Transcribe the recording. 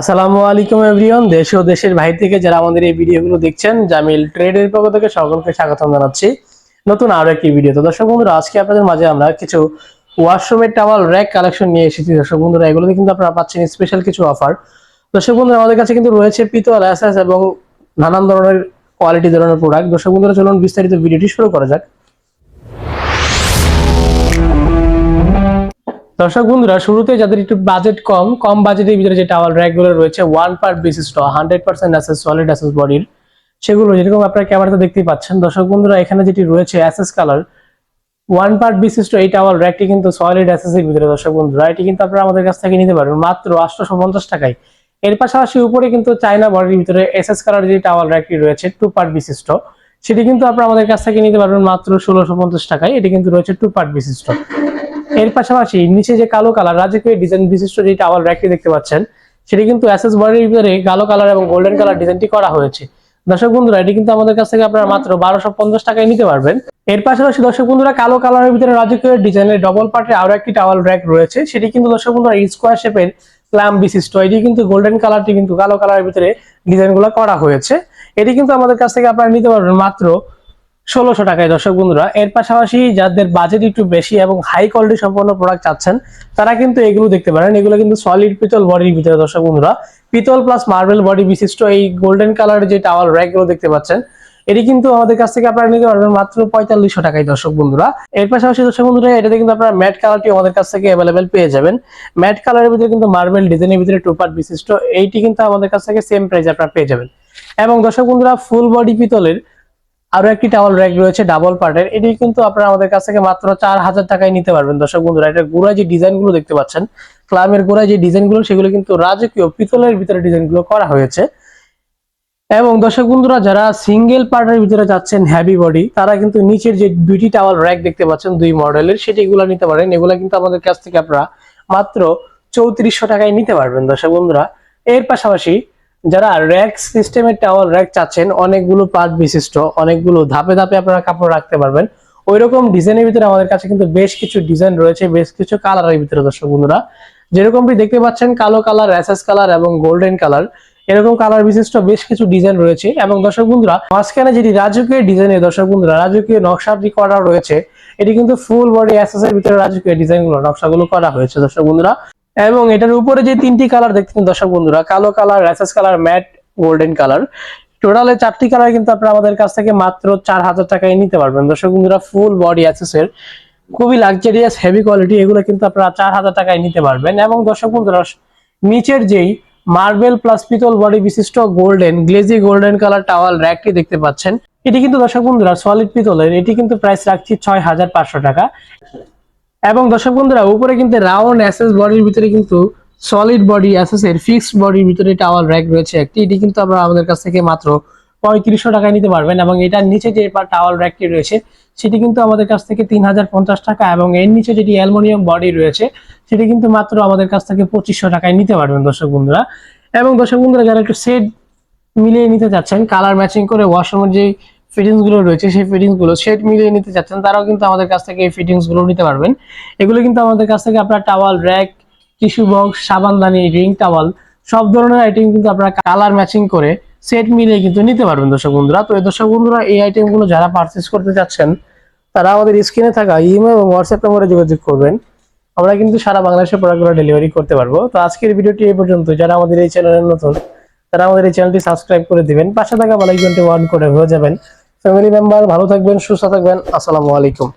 আসসালামু আলাইকুম এভরিওয়ান, দেশ ও দেশের বাইরে থেকে যারা আমাদের এই ভিডিওগুলো দেখছেন, জামিল ট্রেডের পক্ষ থেকে সকলকে স্বাগতম জানাচ্ছি। নতুন আরও একটি ভিডিও। তো দর্শক বন্ধুরা, আজকে আপনাদের মাঝে আমরা কিছু ওয়াশরুমের টাওয়াল র্যাক কালেকশন নিয়ে এসেছি। দর্শক বন্ধুরা, এগুলোতে কিন্তু আপনারা পাচ্ছেন স্পেশাল কিছু অফার দর্শক বন্ধুরা, আমাদের কাছে কিন্তু রয়েছে পিতল অ্যাসাস এবং নানান ধরনের কোয়ালিটি ধরনের প্রোডাক্ট দর্শক বন্ধুরা, চলুন বিস্তারিত ভিডিওটি শুরু করা যাক। দর্শক বন্ধুরা, শুরুতে যাদের একটু বাজেট কম কম বাজেটের ভিতরে যে টাওয়াল র্যাকগুলো রয়েছে ওয়ান পার্ট বিশিষ্ট hundred percent S S solid S S বডির সেগুলো যেরকম আপনারা ক্যামেরাতে দেখতেই পাচ্ছেন। দর্শক বন্ধুরা, এখানে যেটি রয়েছে অ্যাসেস কালার ওয়ান পার্ট বিশিষ্ট এই টাওয়াল র্যাকটি কিন্তু সলিড অ্যাসেসের ভিতরে দর্শক বন্ধুরা। এটি কিন্তু আপনারা আমাদের কাছ থেকে নিতে পারবেন মাত্র আটশোশো পঞ্চাশ টাকায়। এর পাশাপাশি উপরে কিন্তু চায়না বডির ভিতরে এসএস কালার যে টাওয়াল র্যাকটি রয়েছে টু পার্ট বিশিষ্ট সেটি কিন্তু আপনারা আমাদের কাছ থেকে নিতে পারবেন মাত্র ষোলোশো পঞ্চাশ টাকায়। এটি কিন্তু রয়েছে টু পার্ট বিশিষ্ট এর পাশাপাশি নিচে যে কালো কালার, রাজকীয় ডিজাইন বিশিষ্ট যে টাওয়াল র্যাকটি দেখতে পাচ্ছেন, সেটি কিন্তু অ্যাসেস বডির ভিতরে কালো কালার এবং গোল্ডেন কালার ডিজাইনটি করা হয়েছে। দর্শক বন্ধুরা, এটি কিন্তু আমাদের কাছ থেকে আপনারা মাত্র বারোশো পঞ্চাশ টাকায় নিতে পারবেন। এর পাশাপাশি দর্শক বন্ধুরা, কালো কালারের ভিতরে রাজকীয় ডিজাইনের ডবল পার্টের আরও একটি টাওয়াল র্যাক রয়েছে। সেটি কিন্তু দর্শক বন্ধুরা স্কোয়ার শেপের ক্লাম বিশিষ্ট। এটি কিন্তু গোল্ডেন কালারটি কিন্তু কালো কালারের ভিতরে ডিজাইনগুলো করা হয়েছে। এটি কিন্তু আমাদের কাছ থেকে আপনারা নিতে পারবেন মাত্র ষোলোশো টাকায়। দর্শক বন্ধুরা, এর পাশাপাশি যাদের বাজেট একটু বেশি এবং হাই কোয়ালিটি সম্পন্ন প্রোডাক্ট চাচ্ছেন, তারা কিন্তু এগুলো দেখতে পারেন। এগুলো কিন্তু সলিড পিতল বডির ভিতরে দর্শক বন্ধুরা। পিতল প্লাস মার্বেল বডি বিশিষ্ট এই গোল্ডেন কালারের যে টাওয়াল র্যাকগুলো দেখতে পাচ্ছেন, এটি কিন্তু আমাদের কাছ থেকে আপনারা নিতে পারবেন মাত্র পঁয়তাল্লিশশো টাকায় দর্শক বন্ধুরা। এর পাশাপাশি দর্শক বন্ধুরা, এটাতে কিন্তু আপনারা ম্যাট কালারটি আমাদের কাছ থেকে অ্যাভেলেবেল পেয়ে যাবেন। ম্যাট কালারের ভিতরে কিন্তু মার্বেল ডিজাইনের ভিতরে টু পার্ট বিশিষ্ট, এইটি কিন্তু আমাদের কাছ থেকে সেম প্রাইস আপনারা পেয়ে যাবেন। এবং দর্শক বন্ধুরা ফুল বডি পিতলের আরও একটি টাওয়াল র্যাক রয়েছে ডাবল পার্টের এটি কিন্তু আপনারা আমাদের কাছ থেকে মাত্র চার হাজার টাকায় নিতে পারবেন, দর্শক বন্ধুরা। এটা গোড়ায় যে ডিজাইনগুলো দেখতে পাচ্ছেন, ক্লামের গোড়ায় যে ডিজাইনগুলো সেগুলো কিন্তু রাজকীয় পিতলের ভিতরে ডিজাইনগুলো করা হয়েছে। এবং দর্শক বন্ধুরা, যারা সিঙ্গেল পার্টের ভিতরে যাচ্ছেন হ্যাভি বডি তারা কিন্তু নিচের যে দুইটি টাওয়াল র্যাক দেখতে পাচ্ছেন, দুই মডেলের সেটিগুলো নিতে পারেন। এগুলো কিন্তু আমাদের কাছ থেকে আপনারা মাত্র চৌত্রিশশো টাকায় নিতে পারবেন, দর্শক বন্ধুরা। এর পাশাপাশি যারা র্যাক সিস্টেমের টাওয়াল র্যাক চাচ্ছেন, অনেকগুলো পার্ট বিশিষ্ট, অনেকগুলো ধাপে ধাপে আপনারা কাপড় রাখতে পারবেন। ওই রকম ডিজাইনের ভিতরে আমাদের কাছে কিন্তু বেশ কিছু ডিজাইন রয়েছে, বেশ কিছু কালারের ভিতরে দর্শক বন্ধুরা। যেরকমটি দেখতে পাচ্ছেন, কালো কালার অ্যাসেস কালার এবং গোল্ডেন কালার এরকম কালার বিশিষ্ট বেশ কিছু ডিজাইন রয়েছে এবং দর্শক বন্ধুরা, মাঝখানে যেটি রাজকীয় ডিজাইনের দর্শক বন্ধুরা, রাজকীয় নকশাটি করা রয়েছে। এটি কিন্তু ফুল বডি অ্যাসেসের ভিতরে রাজকীয় ডিজাইনগুলো নকশাগুলো করা হয়েছে দর্শক বন্ধুরা। এবং এটার উপরে যে তিনটি কালার দেখছেন দর্শক বন্ধুরা, কালো colour S S colour matte golden colour টোটালে চারটি কালার কিন্তু আপনারা আমাদের কাছ থেকে মাত্র চার হাজার টাকায় নিতে পারবেন। দর্শক বন্ধুরা ফুল বডি অ্যাসেসের খুবই লাক্সারিয়াস হেভি কোয়ালিটি এগুলো কিন্তু আপনারা চার হাজার টাকায় নিতে পারবেন। এবং দর্শক বন্ধুরা, নিচের যেই মার্বেল প্লাস পিতল বডি বিশিষ্ট golden glazy golden colour towel র্যাকটি দেখতে পাচ্ছেন, এটি কিন্তু দর্শক বন্ধুরা সলিড পিতলের, এটি কিন্তু প্রাইস রাখছি ছয় হাজার পাঁচশো টাকা। এবং দর্শক বন্ধুরা, উপরে কিন্তু রাউন্ড অ্যাসেস বডির ভিতরে কিন্তু সলিড বডি অ্যাসেসের ফিক্সড বডির ভিতরে টাওয়াল র্যাক রয়েছে একটি। এটি কিন্তু আপনারা আমাদের কাছ থেকে মাত্র পঁয়ত্রিশশো টাকায় নিতে পারবেন এবং এটার নিচে যে টাওয়াল র্যাকটি রয়েছে, সেটি কিন্তু আমাদের কাছ থেকে তিন হাজার পঞ্চাশ টাকা এবং এর নিচে যেটি অ্যালমোনিয়াম বডি রয়েছে, সেটি কিন্তু মাত্র আমাদের কাছ থেকে পঁচিশশো টাকায় নিতে পারবেন দর্শক বন্ধুরা। এবং দর্শক বন্ধুরা, যারা একটু সেট মিলিয়ে নিতে চাচ্ছেন কালার ম্যাচিং করে ওয়াশরুমের যে ফিটিংসগুলো রয়েছে, সেই ফিটিংসগুলো সেট মিলিয়ে নিতে চাচ্ছেন, তারাও কিন্তু আমাদের কাছ থেকে এই ফিটিংসগুলো নিতে পারবেন। এগুলো কিন্তু আমাদের কাছ থেকে আপনার টাওয়াল র্যাক টিস্যু বক্স সাবানদানি রিং টাওয়াল সব ধরনের আইটেম কিন্তু আপনারা কালার ম্যাচিং করে সেট মিলিয়ে কিন্তু নিতে পারবেন দর্শক বন্ধুরা। তো এই দর্শক বন্ধুরা, এই আইটেমগুলো যারা পারচেস করতে চাচ্ছেন, তারা আমাদের স্ক্রিনে থাকা ইমেল এবং হোয়াটসঅ্যাপ নম্বরে যোগাযোগ করবেন। আমরা কিন্তু সারা বাংলাদেশের প্রোডাক্টগুলো ডেলিভারি করতে পারব। তো আজকের ভিডিওটি এই পর্যন্ত। যারা আমাদের এই চ্যানেলের নতুন, তারা আমাদের এই চ্যানেলটি সাবস্ক্রাইব করে দিবেন। পাশে থাকা বেলাইকনটি ওয়ান করে হয়ে যাবেন। ফ্যামিলি মেম্বার ভালো থাকবেন সুস্থ থাকবেন। আসসালামু আলাইকুম।